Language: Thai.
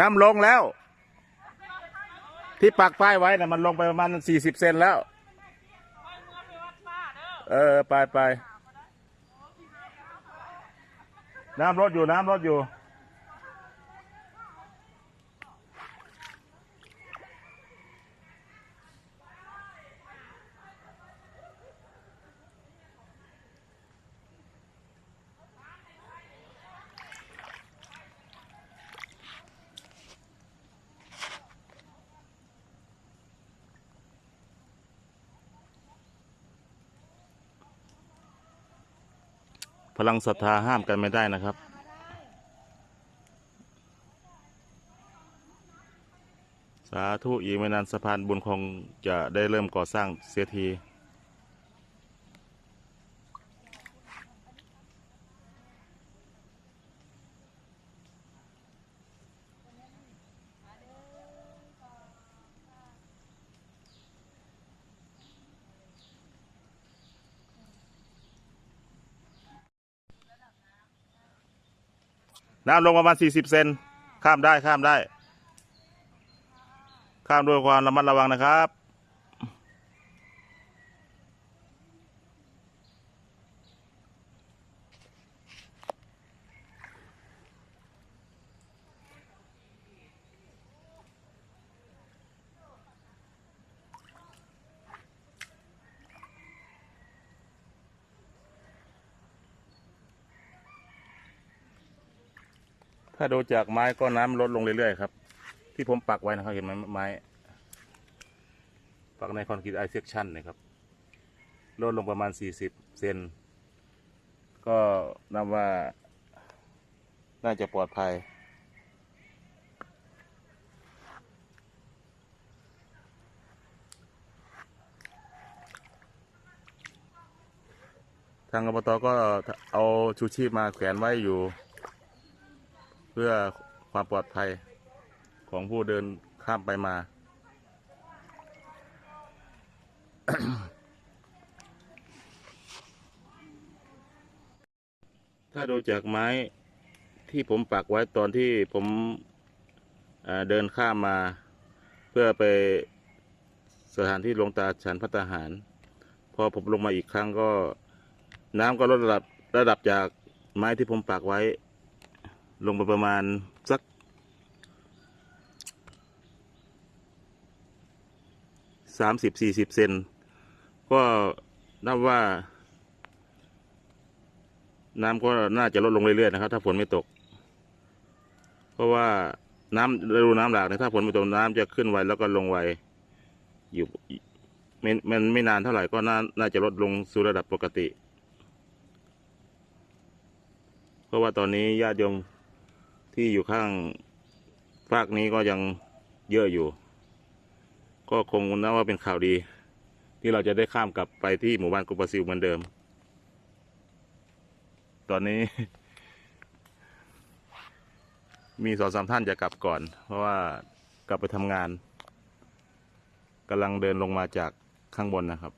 น้ำลงแล้ว ที่ปักป้ายไว้นะมันลงไปประมาณสี่สิบเซนแล้ว เออ ไปไปน้ำลดอยู่น้ำลดอยู่ พลังศรัทธาห้ามกันไม่ได้นะครับ สาธุอีกไม่นานสะพานบุญคงจะได้เริ่มก่อสร้างเสียที น้ำลงประมาณสี่สิบเซนข้ามได้ข้ามได้ ข้ามด้วยความระมัดระวังนะครับ ถ้าดูจากไม้ก็น้ำลดลงเรื่อยๆครับ ที่ผมปักไว้นะครับเห็นไหมไม้ ปักในคอนกรีตไอเซคชั่นนะครับ ลดลงประมาณ 40 เซน ก็นับว่า น่าจะปลอดภัย ทางอบตก็เอาชูชีพมาแขวนไว้อยู่ เพื่อความปลอดภัยของผู้เดินข้ามไปมา ถ้าดูจากไม้ที่ผมปักไว้ตอนที่ผมเดินข้ามมา เพื่อไปสถานที่หลวงตาฉันพัตตาหาร พอผมลงมาอีกครั้งก็ น้ำก็ลดระดับระดับจากไม้ที่ผมปักไว้ ลงไปประมาณสักสามสิบสี่สิบเซนก็นับว่า น้ำก็น่าจะลดลงเรื่อยๆนะครับ ถ้าฝนไม่ตก เพราะว่าน้ำฤดูน้ำหลากเนี่ยถ้าฝนไม่ตกน้ำจะขึ้นไวแล้วก็ลงไวอยู่ไม่มันไม่นานเท่าไหร่ก็น่าน่าจะลดลงสู่ระดับปกติ เพราะว่าตอนนี้ญาติโยม ที่อยู่ข้างภาคนี้ก็ยังเยอะอยู่ ก็คงนับว่าเป็นข่าวดี ที่เราจะได้ข้ามกลับไปที่หมู่บ้านกุปซิวเหมือนเดิม ตอนนี้ มีสองสามท่านจะกลับก่อน เพราะว่ากลับไปทำงานกำลังเดินลงมาจากข้างบนนะครับ